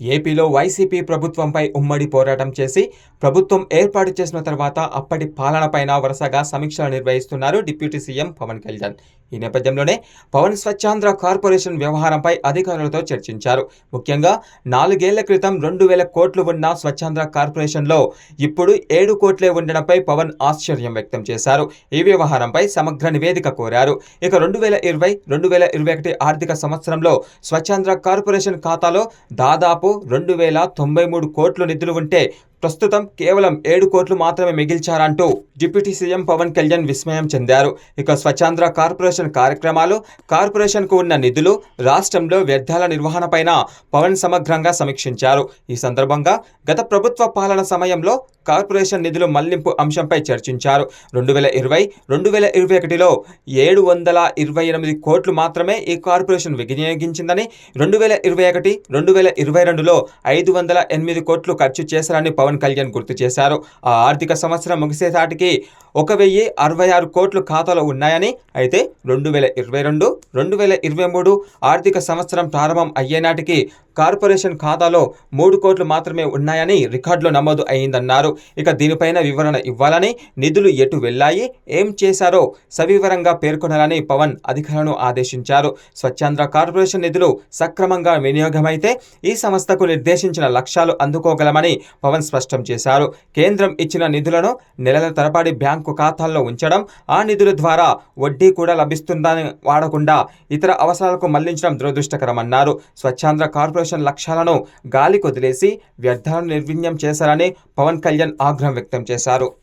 ఏపీలో వైసీపీ ప్రభుత్వంపై ఉమ్మడి పోరాటం చేసి ప్రభుత్వం ఏర్పాటు చేసిన తర్వాత అప్పటి పాలనపైన వరుసగా సమీక్షలు నిర్వహిస్తున్నారు డిప్యూటీ సీఎం పవన్ కళ్యాణ్. ఈ నేపథ్యంలోనే పవన్ స్వచ్ఛాంధ్ర కార్పొరేషన్ వ్యవహారంపై అధికారులతో చర్చించారు. ముఖ్యంగా నాలుగేళ్ళ క్రితం రెండు వేల కోట్లు ఉన్న స్వచ్ఛాంధ్ర కార్పొరేషన్లో ఇప్పుడు ఏడు కోట్లే ఉండడంపై పవన్ ఆశ్చర్యం వ్యక్తం చేశారు. ఈ వ్యవహారంపై సమగ్ర నివేదిక కోరారు. ఇక రెండు వేల ఇరవై రెండు వేల ఇరవై ఒకటి ఆర్థిక సంవత్సరంలో స్వచ్ఛాంధ్ర కార్పొరేషన్ ఖాతాలో దాదాపు రెండు వేల తొంభై మూడు కోట్లు నిధులు ఉంటే ప్రస్తుతం కేవలం ఏడు కోట్లు మాత్రమే మిగిల్చారంటూ డిప్యూటీ సీఎం పవన్ కళ్యాణ్ విస్మయం చెందారు. ఇక స్వచ్ఛాంధ్ర కార్పొరేషన్ కార్యక్రమాలు కార్పొరేషన్కు ఉన్న నిధులు రాష్ట్రంలో వ్యర్థాల నిర్వహణపైన పవన్ సమగ్రంగా సమీక్షించారు. ఈ సందర్భంగా గత ప్రభుత్వ పాలన సమయంలో కార్పొరేషన్ నిధులు మళ్ళింపు అంశంపై చర్చించారు. రెండు వేల ఇరవై రెండు వేల ఇరవై ఒకటిలో ఏడు వందల ఇరవై ఎనిమిది కోట్లు మాత్రమే ఈ కార్పొరేషన్ వినియోగించిందని రెండు వేల ఇరవై ఒకటి రెండు వేల ఇరవై రెండులో ఐదు వందల ఎనిమిది కోట్లు ఖర్చు చేశారని పవన్ కళ్యాణ్ గుర్తు చేశారు. ఆ ఆర్థిక సంవత్సరం ముగిసేసాటికి ఒక వెయ్యి అరవై ఆరు కోట్లు ఖాతాలో ఉన్నాయని అయితే రెండు వేల ఇరవై రెండు రెండు వేల ఇరవై మూడు ఆర్థిక సంవత్సరం ప్రారంభం అయ్యేనాటికి కార్పొరేషన్ ఖాతాలో మూడు కోట్లు మాత్రమే ఉన్నాయని రికార్డులో నమోదు అయిందన్నారు. ఇక దీనిపైన వివరణ ఇవ్వాలని నిధులు ఎటు వెళ్ళాయి ఏం చేశారో సవివరంగా పేర్కొనాలని పవన్ అధికారులను ఆదేశించారు. స్వచ్ఛాంధ్ర కార్పొరేషన్ నిధులు సక్రమంగా వినియోగమైతే ఈ సంస్థకు నిర్దేశించిన లక్ష్యాలు అందుకోగలమని పవన్ స్పష్టం చేశారు. కేంద్రం ఇచ్చిన నిధులను నెలల తరబడి బ్యాంకు ఖాతాల్లో ఉంచడం ఆ నిధుల ద్వారా వడ్డీ కూడా లభిస్తుందని వాడకుండా ఇతర అవసరాలకు మళ్ళించడం దురదృష్టకరమన్నారు. స్వచ్ఛాంధ్ర కార్పొరేషన్ లక్ష్యాలను గాలి కొదిలేసి వ్యర్థాలను నిర్వీణ్యం చేశారని పవన్ కళ్యాణ్ ఆగ్రహం వ్యక్తం చేశారు.